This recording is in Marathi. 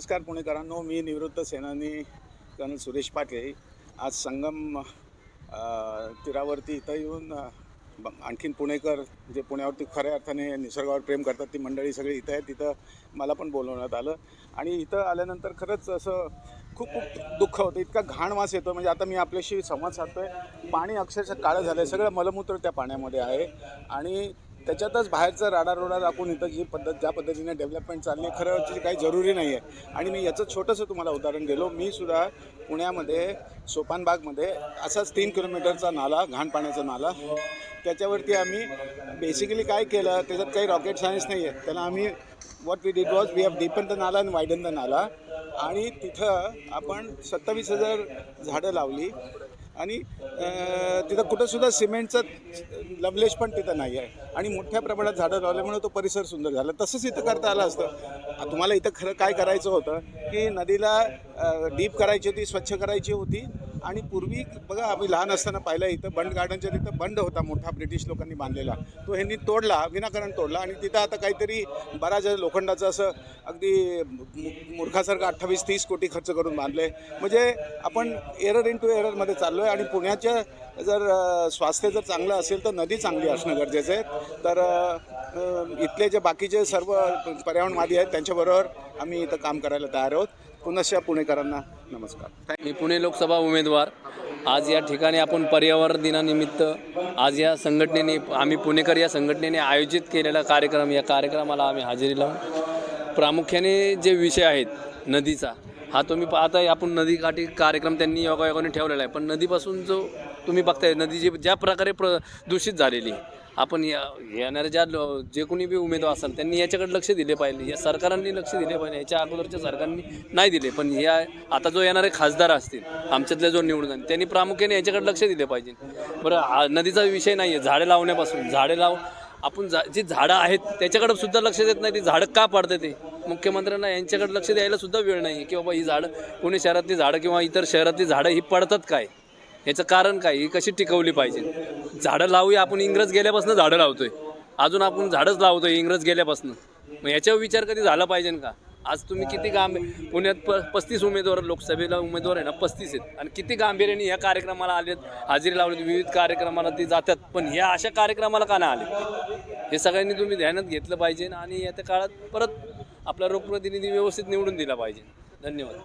नमस्कार पुणेकरांनो मी निवृत्त सेनानी कर्नल सुरेश पाटील. आज संगम तीरावरती इथं येऊन ब- आणखीन पुणेकर जे पुण्यावरती खऱ्या अर्थाने निसर्गावर प्रेम करतात ती मंडळी सगळी इथं आहे तिथं मला पण बोलवण्यात आलं. आणि इथं आल्यानंतर खरंच असं खूप खूप दुःख होतं. इतका घाण वास येतो. म्हणजे आता मी आपल्याशी संवाद साधतोय. पाणी अक्षरशः काळं झालं आहे सगळं मलमूत्र त्या पाण्यामध्ये आहे. आणि त्याच्यातच बाहेरचं राडारोडा दाखवून इथं जी पद्धत ज्या पद्धतीने डेव्हलपमेंट चालली खरं काही जरुरी नाही आहे आणि मी याचं छोटंसं तुम्हाला उदाहरण दिलो. मी सुद्धा पुण्यामध्ये सोपानबागमध्ये असाच तीन किलोमीटरचा नाला घाण पाण्याचा नाला. त्याच्यावरती आम्ही बेसिकली काय केलं त्याच्यात काही रॉकेट सायन्स नाही आहे त्याला आम्ही what we did was we have deepen the नाला आणि वायडन द नाला. आणि तिथं आपण सत्तावीस हजार झाडं लावली. आणि तिथं कुठंसुद्धा सिमेंटचं लवलेश पण तिथं नाही आहे. आणि मोठ्या प्रमाणात झाडं लावल्यामुळे तो परिसर सुंदर झाला. तसंच इथं करता आलं असतं. तुम्हाला इथं खरं काय करायचं होतं की नदीला डीप करायची होती स्वच्छ करायची होती आणि पूर्वी बघा आम्ही लहान असताना पाहिलं इथं बंड गार्डनच्या तिथं बंड होता मोठा ब्रिटिश लोकांनी बांधलेला. तो ह्यांनी तोडला विनाकारण तोडला आणि तिथं आता काहीतरी बराच लोखंडाचं असं अगदी मु- मूर्खासारखं अठ्ठावीस तीस कोटी खर्च करून बांधले म्हणजे आपण एरर इन टू एररमध्ये चाललो आहे आणि पुण्याच्या जर स्वास्थ्य जर चांगलं असेल तर नदी चांगली असणं गरजेचं आहे. तर इथले जे बाकीचे सर्व पर्यावरणवादी आहेत त्यांच्याबरोबर आम्ही इथं काम करायला तयार आहोत. पुनश्च पुणेकरांना नमस्कार. मी पुणे लोकसभा उमेदवार. आज या ठिकाणी आपण पर्यावरण दिनानिमित्त आज या संघटनेने आम्ही पुणेकर या संघटनेने आयोजित केलेला कार्यक्रम या कार्यक्रमाला आम्ही हजेरी लावून प्रामुख्याने जे विषय आहेत नदीचा हा तुम्ही पाहताय आपण नदीकाठी कार्यक्रम त्यांनी योगायोगाने ठेवलेला आहे पण नदीपासून जो तुम्ही बघताय नदी जी ज्या प्रकारे प्र दूषित झालेली आहे, आपण या येणाऱ्या ज्या लो- जे कोणी बी उमेदवार असाल त्यांनी याच्याकडे लक्ष दिले पाहिजे. या सरकारांनी लक्ष दिले पाहिजे. याच्या अगोदरच्या सरकारनी नाही दिले. पण या आता जो येणारे खासदार असतील आमच्यातले जो निवडून आले, त्यांनी प्रामुख्याने याच्याकडे लक्ष दिले पाहिजे. बरं हा नदीचा विषय नाही आहे झाडे लावण्यापासून झाडे लाव आपण जा जी झाडं आहेत त्याच्याकडे सुद्धा लक्ष देत नाही. ती झाडं का पाडते ते? मुख्यमंत्र्यांना यांच्याकडे लक्ष द्यायला सुद्धा वेळ नाही की बाबा ही झाडं पुणे शहरातली झाडं किंवा इतर शहरातली झाडं ही पडतात काय? याचं कारण काय? ही कशी टिकवली पाहिजे? झाडं लावूया आपण इंग्रज गेल्यापासून झाडं लावतोय. अजून आपण झाडच लावतोय इंग्रज गेल्यापासून. मग याच्यावर विचार कधी झाला पाहिजे का? आज तुम्ही किती गांभ पुण्यात प पस्तीस उमेदवार लोकसभेला उमेदवार आहे ना पस्तीस आहेत. आणि किती गांभीर्याने या कार्यक्रमाला आले हजेरी लावली विविध कार्यक्रमाला ते जातात. पण ह्या अशा कार्यक्रमाला का नाही आले? हे सगळ्यांनी तुम्ही ध्यानात घेतलं पाहिजे आणि येत्या काळात परत आपला लोकप्रतिनिधी व्यवस्थित निवडून दिला पाहिजे. धन्यवाद.